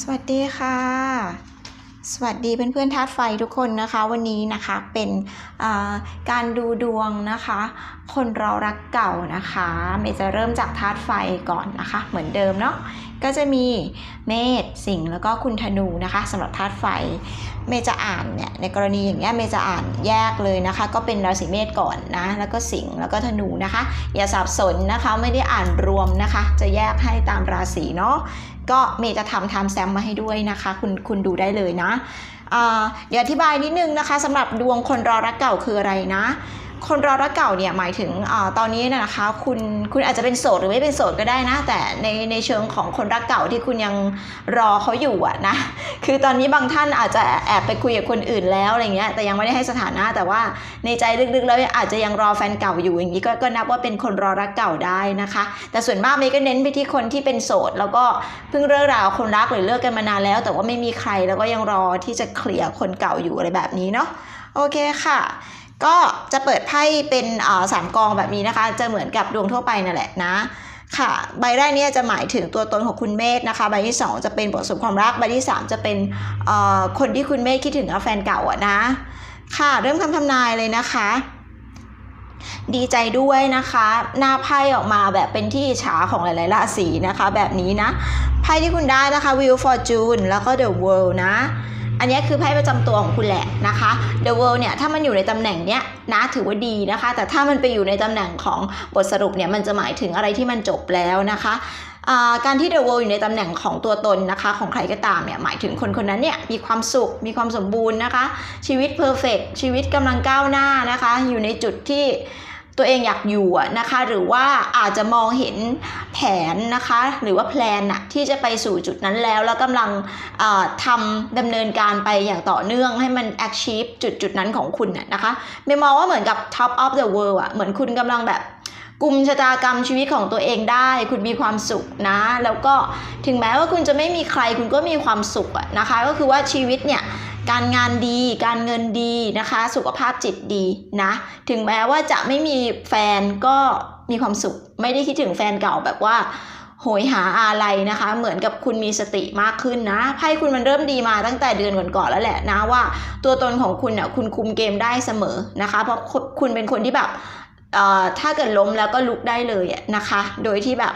สวัสดีค่ะ สวัสดีเพื่อนๆธาตุไฟทุกคนนะคะ วันนี้นะคะเป็นการดูดวงนะคะ คนเรารักเก่านะคะเมจะเริ่มจากธาตุไฟก่อนนะคะ เหมือนเดิมเนาะก็จะมีเมษสิงห์แล้วก็คุณธนูนะคะสำหรับธาตุไฟ เมจะอ่านเนี่ยในกรณีอย่างเงี้ยเมจะอ่านแยกเลยนะคะ ก็เป็นราศีเมษก่อนนะแล้วก็สิงห์แล้วก็ธนูนะคะ อย่าสับสนนะคะไม่ได้อ่านรวมนะคะ จะแยกให้ตามราศีเนาะ ก็เมย์จะทำไทม์แซมมาให้ด้วยนะคะ คุณคุณดูได้เลยนะเดี๋ยวอธิบายนิดนึงนะคะสำหรับดวงคนรอรักเก่าคืออะไรนะ คนรอรักเก่าเนี่ยหมายถึงอตอนนี้นะนะคะคุณคุณอาจจะเป็นโสดหรือไม่เป็นโสดก็ได้นะ แต่ในในเชิงของคนรักเก่าที่คุณยังรอเขาอยู่อะนะคือตอนนี้บางท่านอาจจะแอบไปคุยกับคนอื่นแล้วอะไรเงี้ยแต่ยังไม่ได้ให้สถานะแต่ว่าในใจลึกๆแล้วอาจจะยังรอแฟนเก่าอยู่อย่างนี้ก็ก็นับว่าเป็นคนรอรักเก่าได้นะคะ แต่ส่วนมากเมย์ก็เน้นไปที่คนที่เป็นโสด แล้วก็เพิ่งเลิกราคนรักหรือเลิกกันมานานแล้ว แต่ว่าไม่มีใครแล้วก็ยังรอที่จะเคลียร์คนเก่าอยู่อะไรแบบนี้เนาะโอเคค่ะ ก็จะเปิดไพ่เป็นสามกองแบบนี้นะคะ จะเหมือนกับดวงทั่วไปนั่นแหละนะค่ะใบแรกเนี่ยจะหมายถึงตัวตนของคุณเมธนะคะใบที่ 2 จะเป็นบทสมความรักใบที่ 3 จะเป็นคนที่คุณเมธคิดถึงแฟนเก่าอะนะค่ะเริ่มคำทำนายเลยนะคะ ดีใจด้วยนะคะ หน้าไพ่ออกมาแบบเป็นที่ฉาของหลายๆราศีนะคะ แบบนี้นะไพ่ที่คุณได้นะคะ Wheel Fortune แล้วก็ The World นะ อันนี้คือไพ่ประจำตัวของคุณแหละนะคะ The World เนี่ยถ้ามันอยู่ในตำแหน่งเนี้ยนะถือว่าดีนะคะ แต่ถ้ามันไปอยู่ในตำแหน่งของบทสรุปเนี่ยมันจะหมายถึงอะไรที่มันจบแล้วนะคะการที่ The World อยู่ในตำแหน่งของตัวตนนะคะ ของใครก็ตามเนี่ยหมายถึงคนคนนั้นเนี่ยมีความสุขมีความสมบูรณ์นะคะ ชีวิตเพอร์เฟกชีวิตกำลังก้าวหน้านะคะ อยู่ในจุดที่ ตัวเองอยากอยู่อะนะคะ หรือว่าอาจจะมองเห็นแผนนะคะ หรือว่าแพลนอะที่จะไปสู่จุดนั้นแล้ว แล้วกำลังทำดำเนินการไปอย่างต่อเนื่องให้มัน achieve จุดจุดนั้นของคุณน่ะนะคะไม่มองว่าเหมือนกับ top of the world อะเหมือนคุณกำลังแบบ กลุ่มชะตากรรมชีวิตของตัวเองได้ คุณมีความสุขนะ แล้วก็ถึงแม้ว่าคุณจะไม่มีใครคุณก็มีความสุขนะคะ ก็คือว่าชีวิตเนี่ยการงานดีการเงินดีนะคะ สุขภาพจิตดีนะ ถึงแม้ว่าจะไม่มีแฟนก็มีความสุข ไม่ได้คิดถึงแฟนเก่าแบบว่าโหยหาอะไรนะคะ เหมือนกับคุณมีสติมากขึ้นนะไพ่คุณมันเริ่มดีมาตั้งแต่เดือนก่อนๆแล้วแหละนะว่า ตัวตนของคุณเนี่ยคุณคุมเกมได้เสมอนะคะ เพราะคุณเป็นคนที่แบบ ถ้าเกิดล้มแล้วก็ลุกได้เลยนะคะ โดยที่แบบ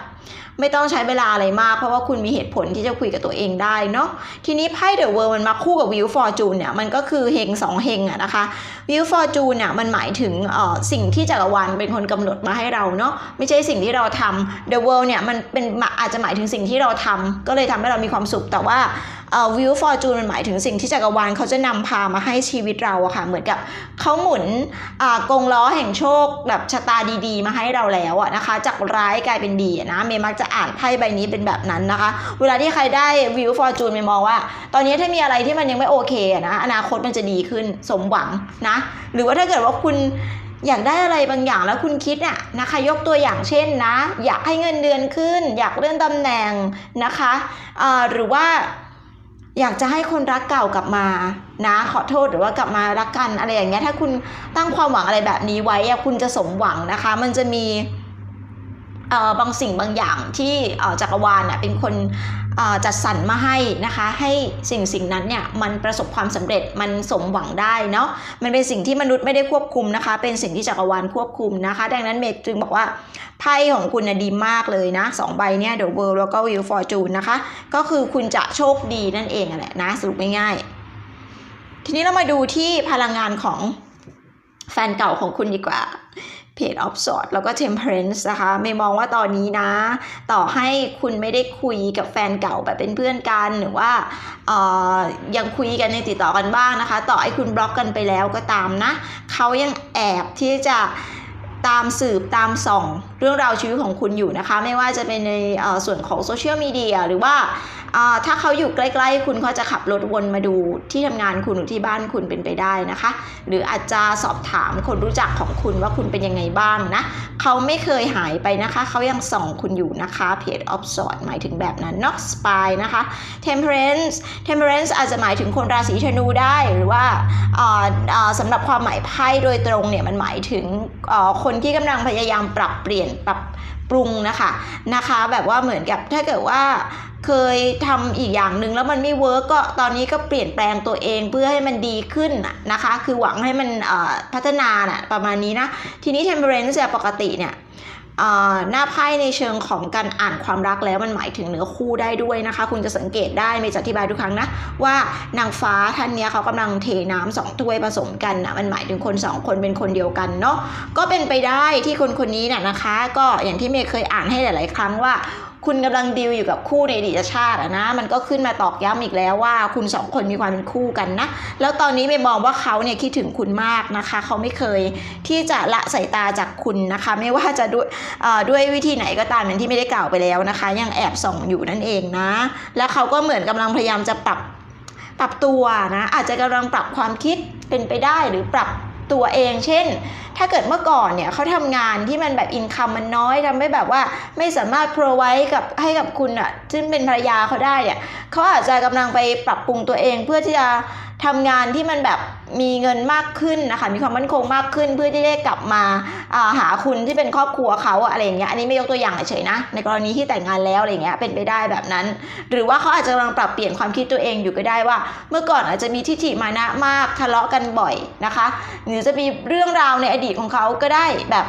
ไม่ต้องใช้เวลาอะไรมาก เพราะว่าคุณมีเหตุผลที่จะคุยกับตัวเองได้เนาะทีนี้ไพ่เดอะเวิร์มันมาคู่กับวิวฟอร์จูนเนี่ยมันก็คือเฮงสองเฮงอะนะคะวิวฟอร์จูนเนี่ยมันหมายถึงสิ่งที่จักรวาลเป็นคนกำหนดมาให้เราเนาะไม่ใช่สิ่งที่เราทำ The World เนี่ยมันเป็นอาจจะหมายถึงสิ่งที่เราทำก็เลยทำให้เรามีความสุขแต่ว่า เอ่อ Wheel Fortune มันหมายถึงสิ่งที่จักรวาลเขาจะนำพามาให้ชีวิตเราอะค่ะ เหมือนกับเขาหมุนกงล้อแห่งโชคแบบชะตาดีๆ มาให้เราแล้วอะนะคะ จากร้ายกลายเป็นดีนะเมย์มักจะอ่านไพ่ใบนี้เป็นแบบนั้นนะคะ เวลาที่ใครได้ Wheel Fortune เมย์มองว่า ตอนนี้ถ้ามีอะไรที่มันยังไม่โอเคนะอนาคตมันจะดีขึ้นสมหวังนะ หรือว่าถ้าเกิดว่าคุณอยากได้อะไรบางอย่างแล้วคุณคิดน่ะนะคะยกตัวอย่างเช่นนะ อยากให้เงินเดือนขึ้น อยากเลื่อนตำแหน่งนะคะหรือว่า อยากจะให้คนรักเก่ากลับมานะ ขอโทษหรือว่ากลับมารักกันอะไรอย่างเงี้ยถ้าคุณตั้งความหวังอะไรแบบนี้ไว้อะคุณจะสมหวังนะคะ มันจะมีเอ่อบางสิ่งบางอย่างที่เอ่อจักรวาลน่ยเป็นคน จัดสรรมาให้นะคะ ให้สิ่งสิ่งนั้นเนี่ยมันประสบความสำเร็จมันสมหวังได้เนาะมันเป็นสิ่งที่มนุษย์ไม่ได้ควบคุมนะคะ เป็นสิ่งที่จักรวาลควบคุมนะคะ ดังนั้นเมย์จึงบอกว่าไพ่ของคุณนะดีมากเลยนะสองใบเนี่ย The World แล้วก็ Wheel Fortune นะคะ ก็คือคุณจะโชคดีนั่นเองแหละนะสรุปง่ายๆทีนี้เรามาดูที่พลังงานของแฟนเก่าของคุณดีกว่า เพจออฟสอตแล้วก็เทมเพลนส์นะคะไม่มองว่าตอนนี้นะ ต่อให้คุณไม่ได้คุยกับแฟนเก่าแบบเป็นเพื่อนกันหรือว่าเอ่อยังคุยกันในติดต่อกันบ้างนะคะ ต่อให้คุณบล็อกกันไปแล้วก็ตามนะ เขายังแอบที่จะตามสืบตามส่อง เรื่องราวชีวิตของคุณอยู่นะคะ ไม่ว่าจะเป็นในส่วนของโซเชียลมีเดียหรือว่าถ้าเขาอยู่ใกล้ๆ คุณเขาจะขับรถวนมาดูที่ทำงานคุณหรือที่บ้านคุณเป็นไปได้นะคะ หรืออาจจะสอบถามคนรู้จักของคุณว่าคุณเป็นยังไงบ้างนะเขาไม่เคยหายไปนะคะเขายังส่องคุณอยู่นะคะ Page of Swords หมายถึงแบบนั้น Not Spy นะคะ Temperance Temperance อาจจะหมายถึงคนราศีธนูได้หรือว่าสำหรับความหมายไพ่โดยตรงเนี่ยมันหมายถึงคนที่กำลังพยายามปรับเปลี่ยนนปรับปรุงนะคะนะคะ แบบว่าเหมือนกับถ้าเกิดว่าเคยทำอีกอย่างหนึ่งแล้วมันไม่เวิร์กก็ตอนนี้ก็เปลี่ยนแปลงตัวเองเพื่อให้มันดีขึ้นนะคะ คือหวังให้มันพัฒนาน่ะประมาณนี้นะ ทีนี้ temperance ปกติเนี่ย หน้าไพ่ในเชิงของการอ่านความรักแล้วมันหมายถึงเนื้อคู่ได้ด้วยนะคะ คุณจะสังเกตได้เมย์จะอธิบายทุกครั้งนะว่านางฟ้าท่านเนี้ยเขากำลังเทน้ำสองถ้วยผสมกันนะมันหมายถึงคนสองคนเป็นคนเดียวกันเนาะก็เป็นไปได้ที่คนคนนี้น่ะนะคะ ก็อย่างที่เมย์เคยอ่านให้หลาย ๆ ครั้งว่า คุณกำลังดีลอยู่กับคู่ในอดีตชาติอะนะ มันก็ขึ้นมาตอกย้ำอีกแล้วว่า คุณสองคนมีความเป็นคู่กันนะ แล้วตอนนี้เมย์มองว่าเขาเนี่ยคิดถึงคุณมากนะคะ เขาไม่เคยที่จะละสายตาจากคุณนะคะ ไม่ว่าจะด้วยอ่อด้วยวิธีไหนก็ตามอย่างที่ไม่ได้กล่าวไปแล้วนะคะ ยังแอบส่องอยู่นั่นเองนะ แล้วเขาก็เหมือนกำลังพยายามจะปรับปรับตัวนะ อาจจะกำลังปรับความคิดเป็นไปได้หรือปรับ ตัวเอง เช่น ถ้าเกิดเมื่อก่อนเนี่ยเขาทำงานที่มันแบบอินคัมมันน้อยทำให้แบบว่าไม่สามารถ provide กับให้กับคุณอะ่ะซึ่งเป็นภรรยาเขาได้เนี่ยเขาอาจจะกำลังไปปรับปรุงตัวเองเพื่อที่จะ ทำงานที่มันแบบมีเงินมากขึ้นนะคะ มีความมั่นคงมากขึ้นเพื่อที่ได้กลับมาาหาคุณที่เป็นครอบครัวเขาอะไรอย่างเงี้ยอันนี้ไม่ยกตัวอย่างเฉยนะ ในกรณีที่แต่งงานแล้วอะไรอย่างเงี้ยเป็นไปได้แบบนั้น หรือว่าเขาอาจจะกำลังปรับเปลี่ยนความคิดตัวเองอยู่ก็ได้ว่า เมื่อก่อนอาจจะมีทิฐิมานะมากทะเลาะกันบ่อยนะคะ หรือจะมีเรื่องราวในอดีตของเขาก็ได้แบบ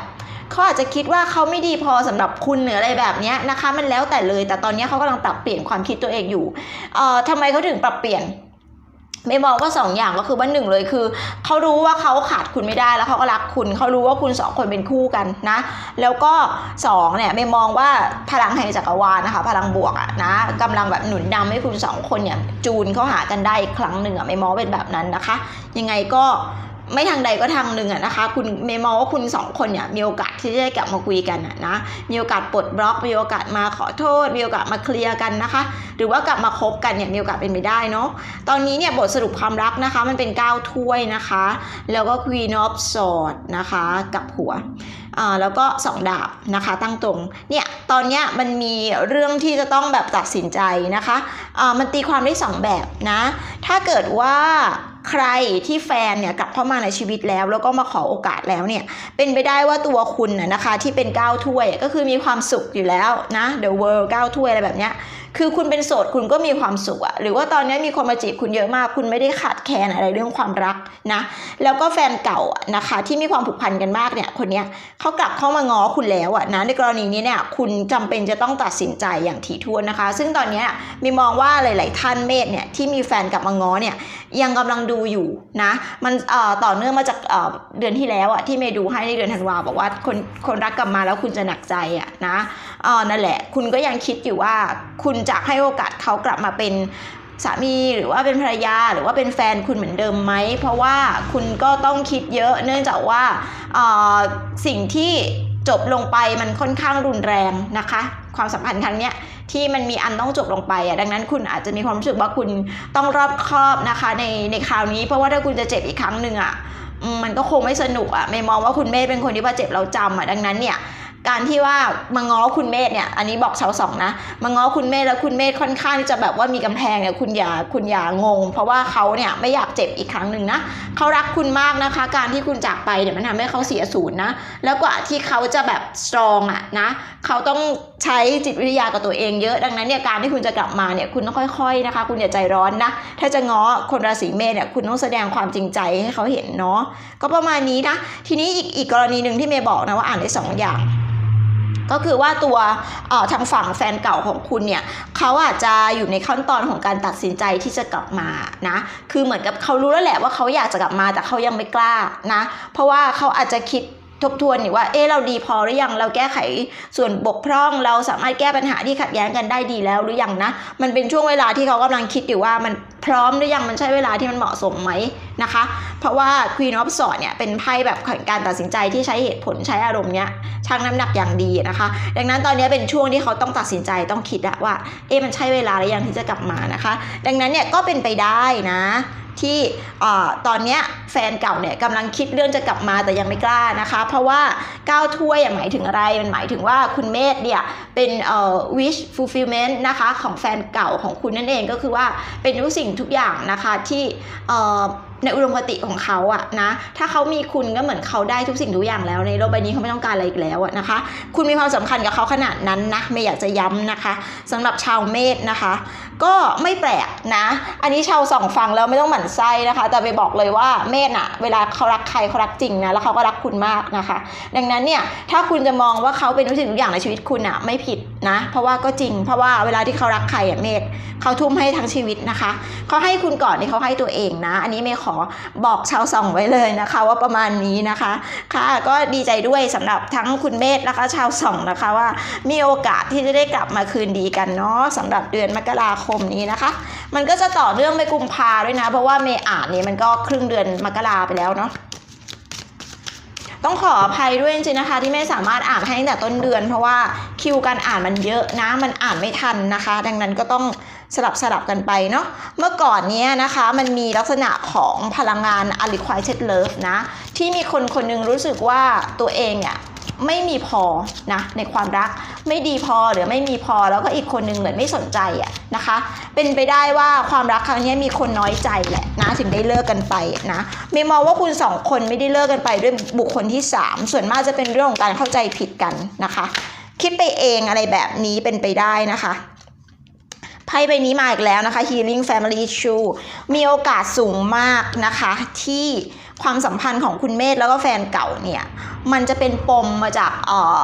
เขาอาจจะคิดว่าเขาไม่ดีพอสำหรับคุณหรืออะไรแบบเนี้ยนะคะ มันแล้วแต่เลย แต่ตอนนี้เขากำลังปรับเปลี่ยนความคิดตัวเองอยู่เอ่อทำไมเขาถึงปรับเปลี่ยน ไม่มองว่าสองอย่างก็คือว่าหนึ่งเลยคือเขารู้ว่าเขาขาดคุณไม่ได้แล้วเขาก็รักคุณเขารู้ว่าคุณสองคนเป็นคู่กันนะ แล้วก็สองเนี่ยไม่มองว่าพลังแห่งจักรวาลนะคะ พลังบวกอะนะกำลังแบบหนุนนำให้คุณสองคนเนี่ยจูนเข้าหากันได้อีกครั้งหนึ่งอะไม่มองเป็นแบบนั้นนะคะ ยังไงก็ ไม่ทางใดก็ทางหนึ่งอะนะคะ คุณเมย์มองว่าคุณสองคนเนี่ยมีโอกาสที่จะได้กลับมาคุยกันอะนะ มีโอกาสปลดบล็อก มีโอกาสมาขอโทษ มีโอกาสมาเคลียร์กันนะคะ หรือว่ากลับมาคบกันเนี่ยมีโอกาสเป็นไปได้เนาะ ตอนนี้เนี่ยบทสรุปความรักนะคะ มันเป็น9ถ้วยนะคะ แล้วก็ Queen of Swords นะคะกับหัวแล้วก็2ดาบนะคะตั้งตรง เนี่ยตอนเนี้ยมันมีเรื่องที่จะต้องแบบตัดสินใจนะคะอ่ามันตีความได้2แบบนะ ถ้าเกิดว่า ใครที่แฟนเนี่ยกลับเข้ามาในชีวิตแล้ว แล้วก็มาขอโอกาสแล้วเนี่ยเป็นไปได้ว่าตัวคุณน่ะนะคะที่เป็นก้าวถ้วยก็คือมีความสุขอยู่แล้วนะ The World 9ถ้วยอะไรแบบเนี้ยคือคุณเป็นโสดคุณก็มีความสุขอะหรือว่าตอนนี้มีคนมาจีบคุณเยอะมาก คุณไม่ได้ขาดแคลนอะไรเรื่องความรักนะแล้วก็แฟนเก่าอะนะคะ ที่มีความผูกพันกันมากเนี่ยคนเนี้ยเขากลับเข้ามาง้อคุณแล้วอะนะในกรณีนี้เนี่ยคุณจำเป็นจะต้องตัดสินใจอย่างถี่ถ้วนนะคะ ซึ่งตอนนี้มีมองว่าหลาย ๆ ท่านเมธเนี่ยที่มีแฟนกลับมาง้อเนี่ยยังกำลังดูอยู่นะมันเอ่อต่อเนื่องมาจากเอ่อเดือนที่แล้วอะที่เมย์ดูให้ในเดือนธันวาบอกว่าคนคนรักกลับมาแล้วคุณจะหนักใจอะนะเออนั่นแหละ คุณก็ยังคิดอยู่ว่าคุณจะให้โอกาสเขากลับมาเป็นสามีหรือว่าเป็นภรรยาหรือว่าเป็นแฟนคุณเหมือนเดิมไหม เพราะว่าคุณก็ต้องคิดเยอะเนื่องจากว่าสิ่งที่จบลงไปมันค่อนข้างรุนแรงนะคะ ความสัมพันธ์ครั้งเนี้ยที่มันมีอันต้องจบลงไปอะดังนั้นคุณอาจจะมีความรู้สึกว่าคุณต้องรอบคอบนะคะในในคราวนี้เพราะว่าถ้าคุณจะเจ็บอีกครั้งหนึ่งอะมมันก็คงไม่สนุกอะไม่มองว่าคุณเมธเป็นคนที่ว่าเจ็บเราจำอะดังนั้นเนี่ย การที่ว่ามาง้อคุณเมธเนี่ยอันนี้บอกชาวสองนะมาง้อคุณเมธแล้วคุณเมธค่อนข้างที่จะแบบว่ามีกำแพงเนี่ยคุณอย่าคุณอย่างง เพราะว่าเขาเนี่ยไม่อยากเจ็บอีกครั้งหนึ่งนะเขารักคุณมากนะคะ การที่คุณจากไปเนี่ยมันทำให้เขาเสียศูนย์นะแล้วกว่าที่เขาจะแบบสตรองอะนะเขาต้องใช้จิตวิทยากับตัวเองเยอะดังนั้นเนี่ยการที่คุณจะกลับมาเนี่ยคุณต้องค่อยๆนะคะ คุณอย่าใจร้อนนะถ้าจะง้อคนราศีเมษเนี่ยคุณต้องแสดงความจริงใจให้เขาเห็นเนาะก็ประมาณนี้นะทีนี้อีกอีกกรณีหนึ่งที่เมย์บอกนะว่าอ่านได้สองอย่าง ก็คือว่าตัวเอ่อทางฝั่งแฟนเก่าของคุณเนี่ยเขาอาจจะอยู่ในขั้นตอนของการตัดสินใจที่จะกลับมานะคือเหมือนกับเขารู้แล้วแหละว่าเขาอยากจะกลับมาแต่เขายังไม่กล้านะเพราะว่าเขาอาจจะคิด ทบทวนอยู่ว่า เออเราดีพอหรือยัง เราแก้ไขส่วนบกพร่อง เราสามารถแก้ปัญหาที่ขัดแย้งกันได้ดีแล้วหรือยังนะ มันเป็นช่วงเวลาที่เขากำลังคิดอยู่ว่ามันพร้อมหรือยัง มันใช่เวลาที่มันเหมาะสมไหมนะคะ เพราะว่า Queen of Swords เนี่ยเป็นไพ่แบบของการตัดสินใจที่ใช้เหตุผลใช้อารมณ์เนี้ยชั่งน้ำหนักอย่างดีนะคะ ดังนั้นตอนนี้เป็นช่วงที่เขาต้องตัดสินใจต้องคิดว่า เอ๊ะมันใช่เวลาหรือยังที่จะกลับมานะคะ ดังนั้นเนี่ยก็เป็นไปได้นะ ที่ตอนนี้แฟนเก่าเนี่ยกำลังคิดเรื่องจะกลับมาแต่ยังไม่กล้านะคะ เพราะว่าก้าวถ้วยหมายถึงอะไรมันหมายถึงว่าคุณเมธเนี่ยเป็นเอ่อ wish fulfillment นะคะของแฟนเก่าของคุณนั่นเองก็คือว่าเป็นทุกสิ่งทุกอย่างนะคะที่เอ่อ ในอุดมคติของเขาอะนะ ถ้าเขามีคุณก็เหมือนเขาได้ทุกสิ่งทุกอย่างแล้ว ในโลกใบนี้เขาไม่ต้องการอะไรอีกแล้วอะนะคะ คุณมีความสำคัญกับเขาขนาดนั้นนะไม่อยากจะย้ำนะคะสำหรับชาวเมษนะคะ ก็ไม่แปลกนะ อันนี้ชาวสองฟังแล้วไม่ต้องหมั่นไส้นะคะ แต่ไปบอกเลยว่าเมษอะเวลาเขารักใครเขารักจริงนะแล้วเขาก็รักคุณมากนะคะ ดังนั้นเนี่ยถ้าคุณจะมองว่าเขาเป็นทุกสิ่งทุกอย่างในชีวิตคุณอะไม่ผิดนะ เพราะว่าก็จริง เพราะว่าเวลาที่เขารักใครอะเมษเขาทุ่มให้ทั้งชีวิตนะคะเขาให้คุณก่อนที่เขาให้ตัวเองนะ อันนี้เมย์ขอบอกชาวสองไว้เลยนะคะว่าประมาณนี้นะคะค่ะก็ดีใจด้วยสำหรับทั้งคุณเมธนะคะชาวสองนะคะว่ามีโอกาสที่จะได้กลับมาคืนดีกันเนาะสำหรับเดือนมกราคมนี้นะคะ มันก็จะต่อเรื่องไปกุมภาด้วยนะ เพราะว่าเมอานเนี่ยมันก็ครึ่งเดือนมกราไปแล้วเนาะต้องขออภัยด้วยจริงๆนะคะ ที่ไม่สามารถอ่านให้ตั้งแต่ต้นเดือน เพราะว่าคิวการอ่านมันเยอะนะมันอ่านไม่ทันนะคะ ดังนั้นก็ต้อง สลับสลับกันไปเนาะเมื่อก่อนเนี้ยนะคะมันมีลักษณะของพลังงาน unrequited love นะ ที่มีคนคนหนึงรู้สึกว่าตัวเองเนี่ยไม่มีพอนะในความรักไม่ดีพอหรือไม่มีพอแล้วก็อีกคนหนึงเหมือนไม่สนใจอะนะคะ เป็นไปได้ว่าความรักครั้งนี้มีคนน้อยใจแหละนะถึงได้เลิกกันไปนะเมย์มองว่าคุณสองคนไม่ได้เลิกกันไปด้วยบุคคลที่สามส่วนมากจะเป็นเรื่องของการเข้าใจผิดกันนะคะ คิดไปเองอะไรแบบนี้เป็นไปได้นะคะ ไพ่ใบนี้มาอีกแล้วนะคะ Healing Family Issue มีโอกาสสูงมากนะคะ ที่ความสัมพันธ์ของคุณเมธแล้วก็แฟนเก่าเนี่ยมันจะเป็นปมมาจากเอ่อ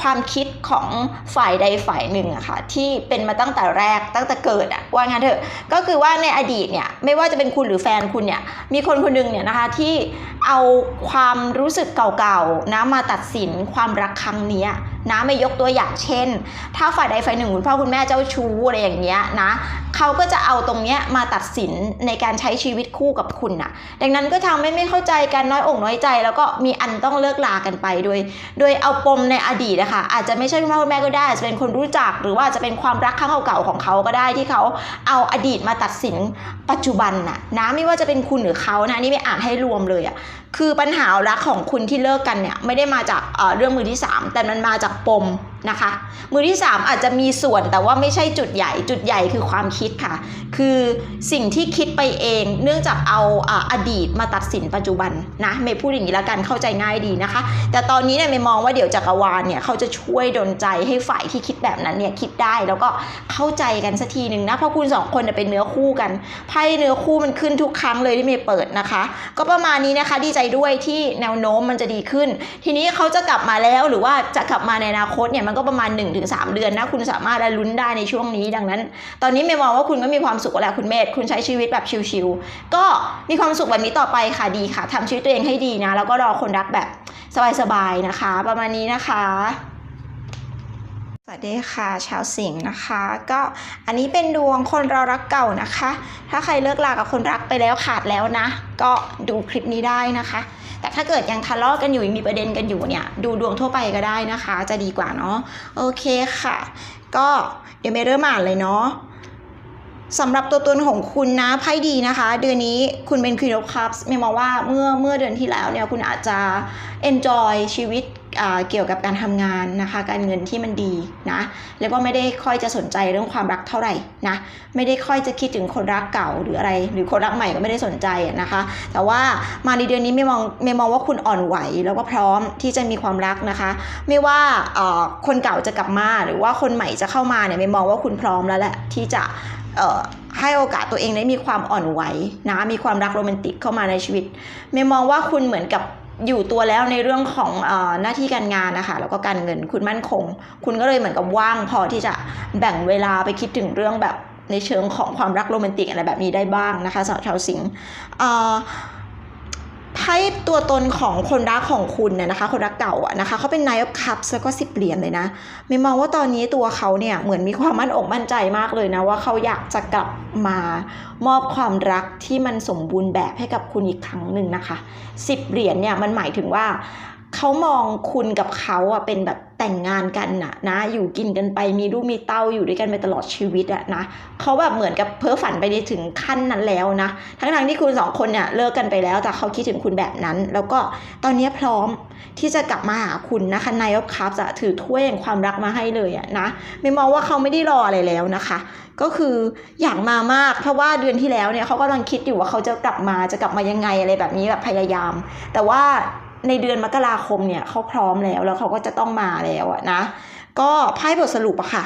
ความคิดของฝ่ายใดฝ่ายหนึ่งอะค่ะที่เป็นมาตั้งแต่แรกตั้งแต่เกิดอะว่างั้นเถอะก็คือว่าในอดีตเนี่ยไม่ว่าจะเป็นคุณหรือแฟนคุณเนี่ยมีคนคนหนึงเนี่ยนะคะที่เอาความรู้สึกเก่าๆนะมาตัดสินความรักครั้งนี้ นะไม่ยกตัวอย่างเช่น ถ้าฝ่ายใดฝ่ายหนึ่งคุณพ่อคุณแม่เจ้าชู้อะไรอย่างเงี้ยนะเขาก็จะเอาตรงเนี้ยมาตัดสินในการใช้ชีวิตคู่กับคุณน่ะ ดังนั้นก็ทำให้ไม่เข้าใจกันน้อยอกน้อยใจ แล้วก็มีอันต้องเลิกลากันไปโดย โดยเอาปมในอดีตนะคะอาจจะไม่ใช่คุณพ่อคุณแม่ก็ได้อาจจะเป็นคนรู้จัก หรือว่าจะเป็นความรักครั้งเก่าๆของเขาก็ได้ที่เขาเอาอดีตมาตัดสินปัจจุบันน่ะนะไม่ว่าจะเป็นคุณหรือเขานะนนี่ไม่อ่านให้รวมเลยอะคือปัญหารักของคุณที่เลิกกันเนี่ยไม่ได้มาจากเรื่องมือที่ 3 แต่มันมาจากปม นะคะ มือที่ 3 อาจจะมีส่วนแต่ว่าไม่ใช่จุดใหญ่ จุดใหญ่คือความคิดค่ะ คือสิ่งที่คิดไปเอง เนื่องจากเอาอดีตมาตัดสินปัจจุบันนะเมย์พูดอย่างนี้แล้วกันเข้าใจง่ายดีนะคะ แต่ตอนนี้เนี่ยเมย์มองว่าเดี๋ยวจักรวาลเนี่ยเขาจะช่วยดลใจให้ฝ่ายที่คิดแบบนั้นเนี่ยคิดได้แล้วก็เข้าใจกันสักทีหนึ่งนะเพราะคุณสองคนเนี่ยเป็นเนื้อคู่กันไพ่เนื้อคู่มันขึ้นทุกครั้งเลยที่เมย์เปิดนะคะ ก็ประมาณนี้นะคะดีใจด้วยที่แนวโน้มมันจะดีขึ้น ทีนี้เขาจะกลับมาแล้วหรือว่าจะกลับมาในอนาคตเนี่ยมันก็ประมาณ 1-3 เดือนนะคุณสามารถลุ้นได้ในช่วงนี้ดังนั้น ตอนนี้เมย์มองว่าคุณก็มีความสุขแล้วคุณเมธคุณใช้ชีวิตแบบชิลๆก็มีความสุขแบบนี้ต่อไปค่ะดีค่ะทำชีวิตตัวเองให้ดีนะ แล้วก็รอคนรักแบบสบายๆนะคะ ประมาณนี้นะคะสวัสดีค่ะชาวสิงห์นะคะ ก็อันนี้เป็นดวงคนเรารักเก่านะคะ ถ้าใครเลิกลากับคนรักไปแล้วขาดแล้วนะ ก็ดูคลิปนี้ได้นะคะ แต่ถ้าเกิดยังทะเลาะกันอยู่ยังมีประเด็นกันอยู่เนี่ย ดูดวงทั่วไปก็ได้นะคะ จะดีกว่าเนาะโอเคค่ะ ก็เดี๋ยวเมเริ่มอ่านเลยเนาะสำหรับตัวตนของคุณนะไพ่ดีนะคะ เดือนนี้คุณเป็น Queen of Cups เมย์มองว่าเมื่อเมื่อเดือนที่แล้วเนี่ยคุณอาจจะ enjoy ชีวิต เกี่ยวกับการทำงานนะคะ การเงินที่มันดีนะแล้วก็ไม่ได้ค่อยจะสนใจเรื่องความรักเท่าไหร่นะไม่ได้ค่อยจะคิดถึงคนรักเก่าหรืออะไร หรือคนรักใหม่ก็ไม่ได้สนใจนะคะ แต่ว่ามาในเดือนนี้ไม่มองไม่มองว่าคุณอ่อนไหว แล้วก็พร้อมที่จะมีความรักนะคะ ไม่ว่าคนเก่าจะกลับมาหรือว่าคนใหม่จะเข้ามาเนี่ยไม่มองว่าคุณพร้อมแล้วแหละที่จะให้โอกาสตัวเองได้มีความอ่อนไหวนะมีความรักโรแมนติกเข้ามาในชีวิต ไม่มองว่าคุณเหมือนกับ อยู่ตัวแล้วในเรื่องของออหน้าที่การงานนะคะแล้วก็การเงินคุณมั่นคง คุณก็เลยเหมือนกับว่างพอที่จะแบ่งเวลาไปคิดถึงเรื่องแบบในเชิงของความรักโรแมนติกอะไรแบบนี้ได้บ้างนะคะสำหรับชาวสิงห์ ให้ตัวตนของคนรักของคุณเนี่ยนะคะ คนรักเก่าอะนะคะเขาเป็นนายคัพแล้วก็สิบเหรียญเลยนะไม่มองว่าตอนนี้ตัวเขาเนี่ยเหมือนมีความมั่นอกมั่นใจมากเลยนะว่าเขาอยากจะกลับมามอบความรักที่มันสมบูรณ์แบบให้กับคุณอีกครั้งหนึ่งนะคะสิบเหรียญเนี่ยมันหมายถึงว่า เขามองคุณกับเขาอะเป็นแบบแต่งงานกันน่ะนะ อยู่กินกันไปมีลูกมีเต้าอยู่ด้วยกันไปตลอดชีวิตอะนะเขาแบบเหมือนกับเพ้อฝันไปถึงขั้นนั้นแล้วนะ ทั้งๆที่คุณสองคนเนี่ยเลิกกันไปแล้วแต่เขาคิดถึงคุณแบบนั้น แล้วก็ตอนนี้พร้อมที่จะกลับมาหาคุณนะคะนายออฟคัพจะถือถ้วยแห่งความรักมาให้เลยอะนะไม่มองว่าเขาไม่ได้รออะไรแล้วนะคะ ก็คืออยากมามากเพราะว่าเดือนที่แล้วเนี่ยเขากำลังคิดอยู่ว่าเขาจะกลับมาจะกลับมายังไงอะไรแบบนี้แบบพยายาม แต่ว่า ในเดือนมกราคมเนี่ยเขาพร้อมแล้วแล้วเขาก็จะต้องมาแล้วอะนะ ก็ไพ่บทสรุปอะค่ะ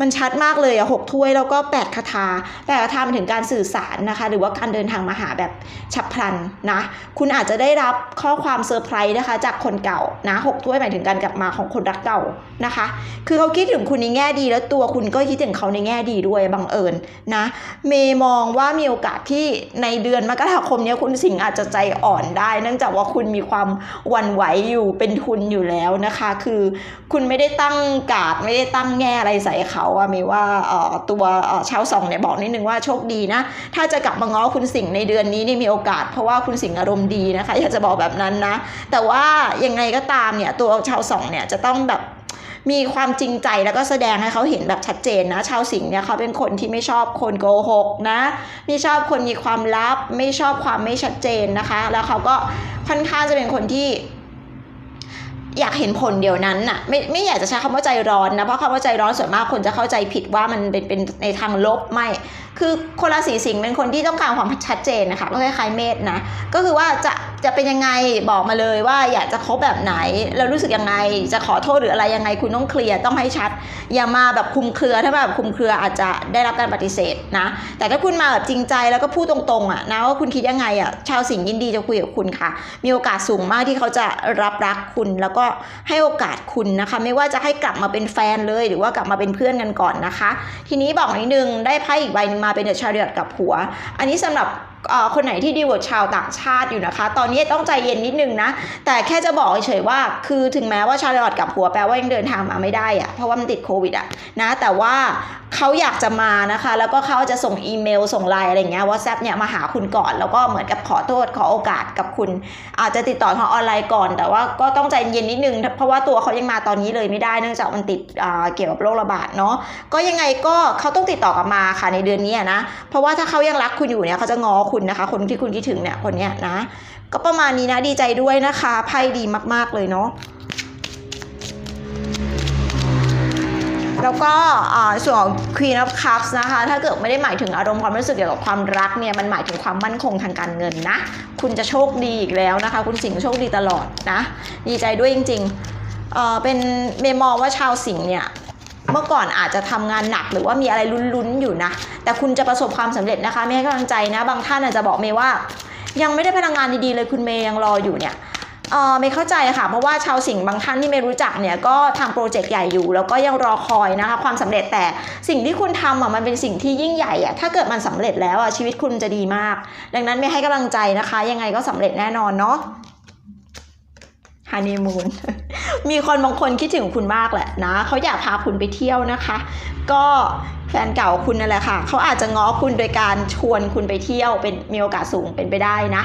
มันชัดมากเลยอะหกถ้วยแล้วก็แปดคาถาแปดคาถามันถึงการสื่อสารนะคะ หรือว่าการเดินทางมาหาแบบฉับพลันนะ คุณอาจจะได้รับข้อความเซอร์ไพรส์นะคะ จากคนเก่านะหกถ้วยหมายถึงการกลับมาของคนรักเก่านะคะ คือเขาคิดถึงคุณในแง่ดี แล้วตัวคุณก็คิดถึงเขาในแง่ดีด้วยบังเอิญนะ เมย์มองว่ามีโอกาสที่ในเดือนมกราคมนี้คุณสิงห์อาจจะใจอ่อนได้ เนื่องจากว่าคุณมีความหวั่นไหวอยู่เป็นทุนอยู่แล้วนะคะ คือคุณไม่ได้ตั้งกาดไม่ได้ตั้งแง่อะไรใส่เขาอะมย์ว่าตัวชาวสองเนี่ยบอกนิดนึงว่าโชคดีนะ ถ้าจะกลับมาง้อคุณสิงห์ในเดือนนี้นี่มีโอกาส เพราะว่าคุณสิงห์อารมณ์ดีนะคะ อยากจะบอกแบบนั้นนะ แต่ว่ายังไงก็ตามเนี่ยตัวชาวสองเนี่ยจะต้องแบบมีความจริงใจแล้วก็แสดงให้เขาเห็นแบบชัดเจนนะ ชาวสิงห์เนี่ยเขาเป็นคนที่ไม่ชอบคนโกหกนะ ไม่ชอบคนมีความลับ ไม่ชอบความไม่ชัดเจนนะคะ แล้วเขาก็ค่อนข้างจะเป็นคนที่ อยากเห็นผลเดียวนั้นน่ะไม่ไม่อยากจะใช้คำว่าใจร้อนนะเพราะคำว่าใจร้อนส่วนมากคนจะเข้าใจผิดว่ามันเป็นเป็นในทางลบไม่ คือคนราศีสิงห์เป็นคนที่ต้องการความชัดเจนนะคะก็คล้ายๆเมษนะก็คือว่าจะจะเป็นยังไงบอกมาเลยว่าอยากจะคบแบบไหนแล้วรู้สึกยังไงจะขอโทษหรืออะไรยังไงคุณต้องเคลียร์ต้องให้ชัด อย่ามาแบบคุมเครือถ้าแบบคุมเครืออาจจะได้รับการปฏิเสธนะแต่ถ้าคุณมาแบบจริงใจแล้วก็พูดตรงๆอะนะว่าคุณคิดยังไงอะชาวสิงห์ยินดีจะคุยกับคุณค่ะ มีโอกาสสูงมากที่เขาจะรับรักคุณแล้วก็ให้โอกาสคุณนะคะ ไม่ว่าจะให้กลับมาเป็นแฟนเลย หรือว่ากลับมาเป็นเพื่อนกันก่อนนะคะ ทีนี้บอกนิดนึงได้ไพ่อีกใบนึงมาเป็นเดอะชาริอตกับหัว อันนี้สำหรับ คนไหนที่ดีลกับชาวต่างชาติอยู่นะคะ ตอนนี้ต้องใจเย็นนิดนึงนะ แต่แค่จะบอกเฉยๆว่า คือถึงแม้ว่าชาริอตกับหัวแปลว่ายังเดินทางมาไม่ได้อะเพราะว่ามันติดโควิดอะนะแต่ว่าเขาอยากจะมานะคะ แล้วก็เขาจะส่งอีเมลส่งไลน์อะไรเงี้ยวอทแซปเนี่ยมาหาคุณก่อน แล้วก็เหมือนกับขอโทษขอโอกาสกับคุณ อาจจะติดต่อทางออนไลน์ก่อน แต่ว่าก็ต้องใจเย็นนิดนึง เพราะว่าตัวเขายังมาตอนนี้เลยไม่ได้เนื่องจากมันติดเกี่ยวกับโรคระบาดเนาะก็ยังไงก็เขาต้องติดต่อกลับมาค่ะในเดือนนี้นะเพราะว่าถ้าเขายังรักคุณอยู่เนี่ยเขาจะงอคุณุณนะคะ คนที่คุณคิดถึงเนี่ยคนเนี้ยนะ ก็ประมาณนี้นะดีใจด้วยนะคะไพ่ดีมากๆเลยเนาะแล้วก็ส่วนของ Queen of Cups นะคะ ถ้าเกิดไม่ได้หมายถึงอารมณ์ความรู้สึกเกี่ยวกับความรักเนี่ย มันหมายถึงความมั่นคงทางการเงินนะ คุณจะโชคดีอีกแล้วนะคะ คุณสิงห์โชคดีตลอดนะ ดีใจด้วยจริงๆเเป็นเมมองว่าชาวสิงห์เนี่ย เมื่อก่อนอาจจะทำงานหนักหรือว่ามีอะไรลุ้นๆอยู่นะ แต่คุณจะประสบความสำเร็จนะคะ ไม่ให้กำลังใจนะ บางท่านอาจจะบอกเมย์ว่า ยังไม่ได้พลังงานดีๆเลยคุณเมย์ยังรออยู่เนี่ยเออไม่เข้าใจค่ะเพราะว่าชาวสิงห์บางท่านที่ไม่รู้จักเนี่ยก็ทำโปรเจกต์ใหญ่อยู่แล้วก็ยังรอคอยนะคะความสำเร็จแต่สิ่งที่คุณทำอะมันเป็นสิ่งที่ยิ่งใหญ่อะถ้าเกิดมันสำเร็จแล้วอะชีวิตคุณจะดีมาก ดังนั้นไม่ให้กำลังใจนะคะ ยังไงก็สำเร็จแน่นอนเนาะ ฮันนีมูน มีคนบางคนคิดถึงคุณมากแหละนะ เขาอยากพาคุณไปเที่ยวนะคะ ก็แฟนเก่าคุณนั่นแหละค่ะ เขาอาจจะง้อคุณโดยการชวนคุณไปเที่ยว เป็นมีโอกาสสูงเป็นไปได้นะ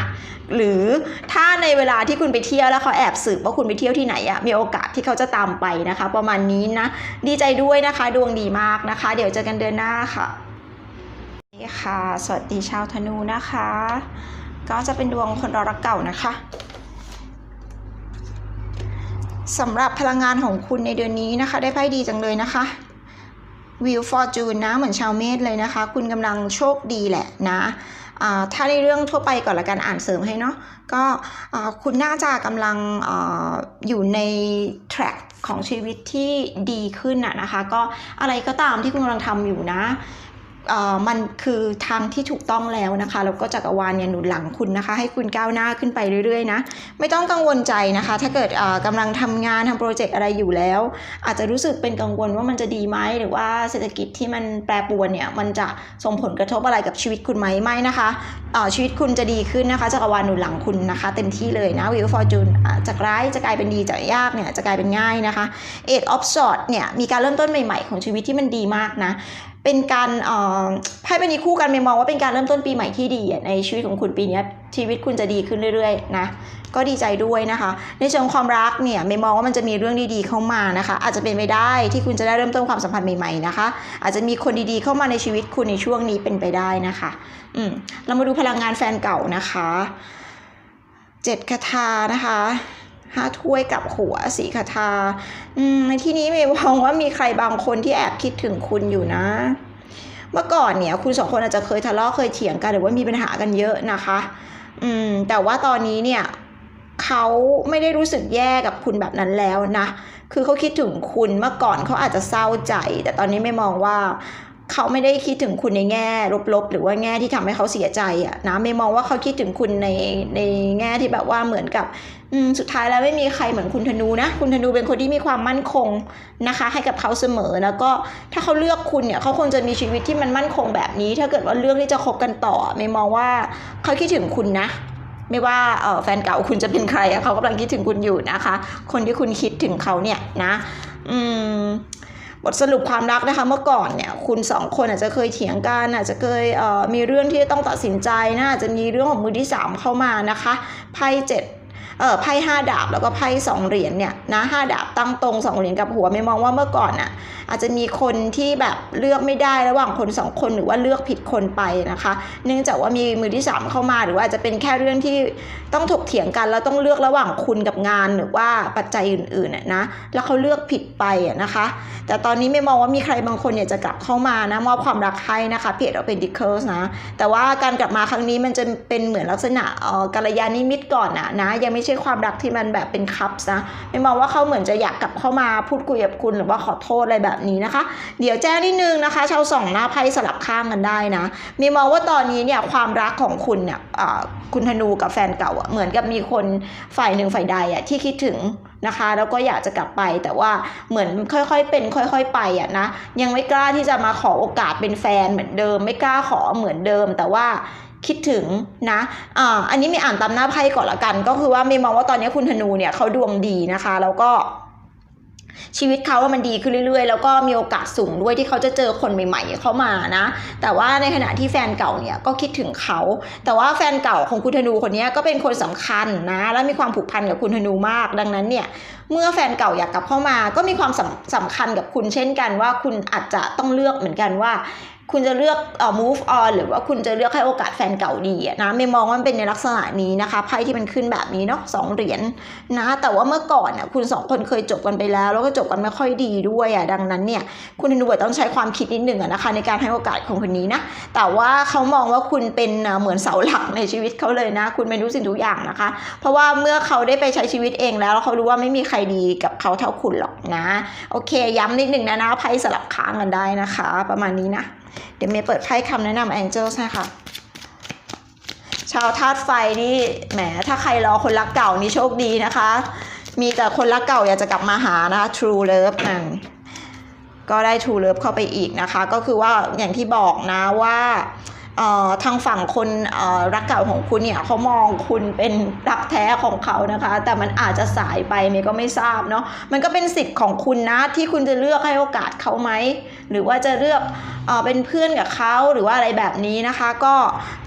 หรือถ้าในเวลาที่คุณไปเที่ยวแล้วเขาแอบสืบว่าคุณไปเที่ยวที่ไหนอะมีโอกาสที่เขาจะตามไปนะคะ ประมาณนี้นะ ดีใจด้วยนะคะ ดวงดีมากนะคะ เดี๋ยวเจอกันเดือนหน้าค่ะนี่ค่ะ สวัสดีชาวธนูนะคะ ก็จะเป็นดวงคนรอรักเก่านะคะ สำหรับพลังงานของคุณในเดือนนี้นะคะ ได้ไพ่ดีจังเลยนะคะวิวฟอร์จูนนะเหมือนชาวเมษเลยนะคะ คุณกำลังโชคดีแหละนะถ้าในเรื่องทั่วไปก่อนละกันอ่านเสริมให้เนาะก็คุณน่าจะกำลังออยู่ในแทร็กของชีวิตที่ดีขึ้นนะนะคะ ก็อะไรก็ตามที่คุณกำลังทำอยู่นะ มันคือทางที่ถูกต้องแล้วนะคะแล้วก็จักรวาลเนี่ยหนุนหลังคุณนะคะ ให้คุณก้าวหน้าขึ้นไปเรื่อยๆนะไม่ต้องกังวลใจนะคะ ถ้าเกิดอ่ากำลังทำงานทำโปรเจกต์อะไรอยู่แล้ว อาจจะรู้สึกเป็นกังวลว่ามันจะดีไหมหรือว่าเศรษฐกิจที่มันแปรปรวนเนี่ยมันจะส่งผลกระทบอะไรกับชีวิตคุณไหมไม่นะคะชีวิตคุณจะดีขึ้นนะคะจักรวาลหนุนหลังคุณนะคะ เต็มที่เลยนะวิวฟอร์จูนจากร้ายจะกลายเป็นดีจากยากเนี่ยจะกลายเป็นง่ายนะคะเอ็ดออฟสอดเนี่ยมีการเริ่มต้นใหม่ๆ ของชีวิตที่มันดีมากนะ เป็นการไพ่ใบนี้คู่กันเมย์มองว่าเป็นการเริ่มต้นปีใหม่ที่ดีในชีวิตของคุณปีนี้ชีวิตคุณจะดีขึ้นเรื่อยๆนะก็ดีใจด้วยนะคะ ในเชิงความรักเนี่ยไม่มองว่ามันจะมีเรื่องดีๆเข้ามานะคะ อาจจะเป็นไปได้ที่คุณจะได้เริ่มต้นความสัมพันธ์ใหม่ๆนะคะ อาจจะมีคนดีๆเข้ามาในชีวิตคุณในช่วงนี้เป็นไปได้นะคะอืมเรามาดูพลังงานแฟนเก่านะคะเจ็ดคาถานะคะ ห้าถ้วยกับหัวสีคาถาอืมในที่นี้ม่มองว่ามีใครบางคนที่แอบคิดถึงคุณอยู่นะ เมื่อก่อนเนี่ย คุณสองคนอาจจะเคยทะเลาะเคยเถียงกันหรือว่ามีปัญหากันเยอะนะคะ อืม แต่ว่าตอนนี้เนี่ยเขาไม่ได้รู้สึกแย่กับคุณแบบนั้นแล้วนะ คือเขาคิดถึงคุณเมื่อก่อนเขาอาจจะเศร้าใจ แต่ตอนนี้ไม่มองว่า เขาไม่ได้คิดถึงคุณในแง่ ลบๆ หรือว่าแง่ที่ทำให้เขาเสียใจอะนะไม่มองว่าเขาคิดถึงคุณในในแง่ที่แบบว่าเหมือนกับอสุดท้ายแล้วไม่มีใครเหมือนคุณธนูนะ คุณธนูเป็นคนที่มีความมั่นคงนะคะ ให้กับเขาเสมอแล้วก็ถ้าเขาเลือกคุณเนี่ยเขาคงจะมีชีวิตที่มันมั่นคงแบบนี้ ถ้าเกิดว่าเลือกที่จะคบกันต่อ ไม่มองว่าเขาคิดถึงคุณนะไม่ว่าแฟนเก่าคุณจะเป็นใครเขากำลังคิดถึงคุณอยู่นะคะ คนที่คุณคิดถึงเขาเนี่ยนะ อืม บทสรุปความรักนะคะเมื่อก่อนเนี่ยคุณสองคนอาจจะเคยเถียงกันอาจจะเคยเมีเรื่องที่ต้องตัดสินใจนะอาจจะมีเรื่องของมือที่สามเข้ามานะคะไพ่เจ็ด เอ่อไพ่ห้าดาบแล้วก็ไพ่สองเหรียญเนี่ยนะห้าดาบตั้งตรงสองเหรียญกับหัวไม่มองว่าเมื่อก่อนอะอาจจะมีคนที่แบบเลือกไม่ได้ระหว่างคนสองคนหรือว่าเลือกผิดคนไปนะคะ เนื่องจากว่ามีมือที่สามเข้ามาหรือว่าอาจจะเป็นแค่เรื่องที่ต้องถกเถียงกันแล้วต้องเลือกระหว่างคุณกับงานหรือว่าปัจจัยอื่นๆน่ะนะแล้วเขาเลือกผิดไปนะคะ แต่ตอนนี้ไม่มองว่ามีใครบางคนเนี่ยจะกลับเข้ามานะมอบความรักให้นะคะเพจเราเป็นดิเคิลนะแต่ว่าการกลับมาครั้งนี้มันจะเป็นเหมือนลักษณะเออกัลยาณมิตก่อนอะนะยังไม่ใช่ช่ความรักที่มันแบบเป็นคัพนะไม่มองว่าเขาเหมือนจะอยากกลับเข้ามาพูดคุยกับคุณหรือว่าขอโทษอะไรแบบนี้นะคะ เดี๋ยวแจ้งนิดนึงนะคะ ชาวสองหน้าไพ่สลับข้างกันได้นะ มีมองว่าตอนนี้เนี่ยความรักของคุณเนี่ยคุณธนูกับแฟนเก่าเหมือนกับมีคนฝ่ายหนึ่งฝ่ายใดอะที่คิดถึงนะคะแล้วก็อยากจะกลับไปแต่ว่าเหมือนค่อยๆเป็น ค่อย ๆ ไปอะนะยังไม่กล้าที่จะมาขอโอกาสเป็นแฟนเหมือนเดิม ไม่กล้าขอเหมือนเดิม แต่ว่า คิดถึงนะอ่าอันนี้มีอ่านตามหน้าไพ่ก่อนละกัน ก็คือว่ามีมองว่าตอนนี้คุณธนูเนี่ยเขาดวงดีนะคะ แล้วก็ชีวิตเขาว่ามันดีขึ้นเรื่อยๆ แล้วก็มีโอกาสสูงด้วยที่เขาจะเจอคนใหม่ ๆ เข้ามานะ แต่ว่าในขณะที่แฟนเก่าเนี่ยก็คิดถึงเขา แต่ว่าแฟนเก่าของคุณธนูคนนี้ก็เป็นคนสำคัญนะ และมีความผูกพันกับคุณธนูมาก ดังนั้นเนี่ยเมื่อแฟนเก่าอยากกลับเข้ามา ก็มีความสำสำคัญกับคุณเช่นกันว่าคุณอาจจะต้องเลือกเหมือนกันว่า คุณจะเลือกเอ่อ move on หรือว่าคุณจะเลือกให้โอกาสแฟนเก่าดีนะไม่มองว่ามันเป็นในลักษณะนี้นะคะไพ่ที่มันขึ้นแบบนี้เนาะสองเหรียญนะแต่ว่าเมื่อก่อนน่ะคุณสองคนเคยจบกันไปแล้ว แล้วก็จบกันไม่ค่อยดีด้วยอะดังนั้นเนี่ยคุณธนูเบิร์ตต้องใช้ความคิดนิดหนึ่งนะคะในการให้โอกาสของคนนี้นะแต่ว่าเขามองว่าคุณเป็นเหมือนเสาหลักในชีวิตเขาเลยนะ คุณเป็นทุกสิ่งทุกอย่างนะคะ เพราะว่าเมื่อเขาได้ไปใช้ชีวิตเองแล้วแล้วเขารู้ว่าไม่มีใครดีกับเขาเท่าคุณหรอกนะ โอเค ย้ำนิดหนึ่งนะนะไพ่สลับค้างกันได้นะคะ ประมาณนี้นะ เดี๋ยวเมย์เปิดไพ่คำแนะนำแองเจิลใช่ค่ะ ชาวธาตุไฟนี่แหมถ้าใครรอคนรักเก่านี่โชคดีนะคะ มีแต่คนรักเก่าอยากจะกลับมาหานะคะ True Love นั่นก็ได้ True Love เข้าไปอีกนะคะ ก็คือว่าอย่างที่บอกนะว่า ทางฝั่งคนรักเก่าของคุณเนี่ยเขามองคุณเป็นรักแท้ของเขานะคะ แต่มันอาจจะสายไปเมย์ก็ไม่ทราบเนาะมันก็เป็นสิทธิ์ของคุณนะที่คุณจะเลือกให้โอกาสเขาไหมหรือว่าจะเลือกเอเป็นเพื่อนกับเขาหรือว่าอะไรแบบนี้นะคะ ก็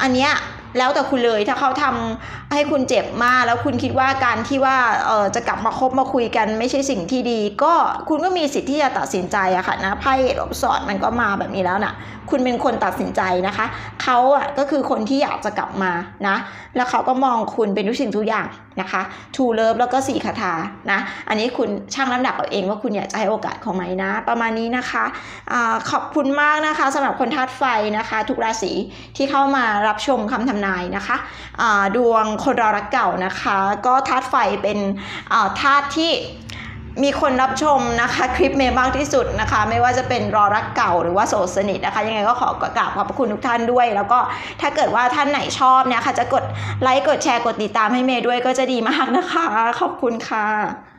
อันเนี้ย แล้วแต่คุณเลยถ้าเขาทำให้คุณเจ็บมาก แล้วคุณคิดว่าการที่ว่าเออจะกลับมาคบมาคุยกันไม่ใช่สิ่งที่ดี ก็คุณก็มีสิทธิ์ที่จะตัดสินใจอะค่ะนะไพ่รบสอดมันก็มาแบบนี้แล้วนะคุณเป็นคนตัดสินใจนะคะเขาอะก็คือคนที่อยากจะกลับมานะ แล้วเขาก็มองคุณเป็นทุกสิ่งทุกอย่างนะคะทูเลิฟแล้วก็สี่คาถานะ อันนี้คุณช่างน้ำหนักเอาเองว่าคุณอยากจะให้โอกาสเขาไหมนะ ประมาณนี้นะคะอขอบคุณมากนะคะสำหรับคนธาตุไฟนะคะ ทุกราศีที่เข้ามารับชมคำทำนายนะคะดวงคนรอรักเก่านะคะ ก็ธาตุไฟเป็นธาตุที่มีคนรับชมนะคะคลิปเมย์มากที่สุดนะคะ ไม่ว่าจะเป็นรอรักเก่าหรือว่าโสดสนิทนะคะ ยังไงก็ขอกราบขอบพระคุณทุกท่านด้วย แล้วก็ถ้าเกิดว่าท่านไหนชอบเนี่ยค่ะจะกดไลค์กดแชร์กดติดตามให้เมย์ด้วยก็จะดีมากนะคะ ขอบคุณค่ะ